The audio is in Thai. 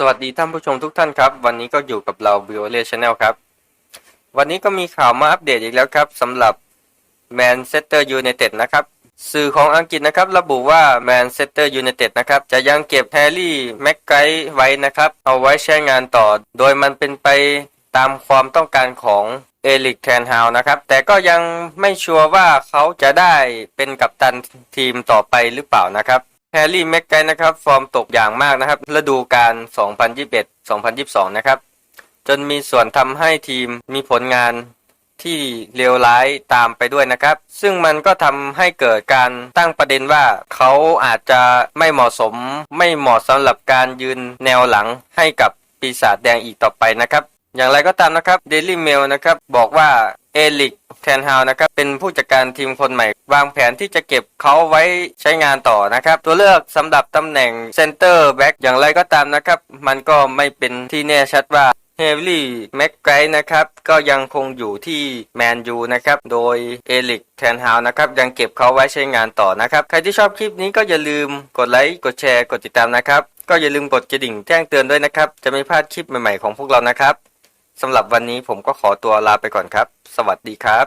สวัสดีท่านผู้ชมทุกท่านครับ วันนี้ก็อยู่กับเรา b i o l e Channel ครับ วันนี้ก็มีข่าวมาอัปเดตอีกแล้วครับสำหรับ Manchester United นะครับ สื่อของอังกฤษนะครับ ระบุว่า Manchester United นะครับ จะยังเก็บแฮร์รี่แม็กไกไว้นะครับ เอาไว้ใช้งานต่อ โดยมันเป็นไปตามความต้องการของเอลิกแทนฮาวนะครับ แต่ก็ยังไม่ชัวร์ว่าเขาจะได้เป็นกัปตันทีมต่อไปหรือเปล่านะครับ แฮร์รี่แม็กไกนะครับ ฟอร์มตกอย่างมากนะครับฤดูกาล 2021-2022 นะครับ จนมีส่วนทำให้ทีมมีผลงานที่เลวร้ายตามไปด้วยนะครับ ซึ่งมันก็ทำให้เกิดการตั้งประเด็นว่าเขาอาจจะไม่เหมาะสม ไม่เหมาะสำหรับการยืนแนวหลังให้กับปีศาจแดงอีกต่อไปนะครับ อย่างไรก็ตามนะครับ Daily Mail นะครับบอกว่า เอลิกแทนฮาวนะครับเป็นผู้จัดการทีมคนใหม่ วางแผนที่จะเก็บเขาไว้ใช้งานต่อนะครับ ตัวเลือกสำหรับตำแหน่งเซนเตอร์แบ็กอย่างไรก็ตามนะครับ มันก็ไม่เป็นที่แน่ชัดว่าเฮฟลี่แม็กไกร์นะครับ ก็ยังคงอยู่ที่แมนยูนะครับ โดยเอลิกแทนฮาวนะครับ ยังเก็บเขาไว้ใช้งานต่อนะครับ ใครที่ชอบคลิปนี้ก็อย่าลืมกดไลค์ กดแชร์ กดติดตามนะครับ ก็อย่าลืมกดกระดิ่งแจ้งเตือนด้วยนะครับ จะไม่พลาดคลิปใหม่ๆของพวกเรานะครับ สำหรับวันนี้ผมก็ขอตัวลาไปก่อนครับ สวัสดีครับ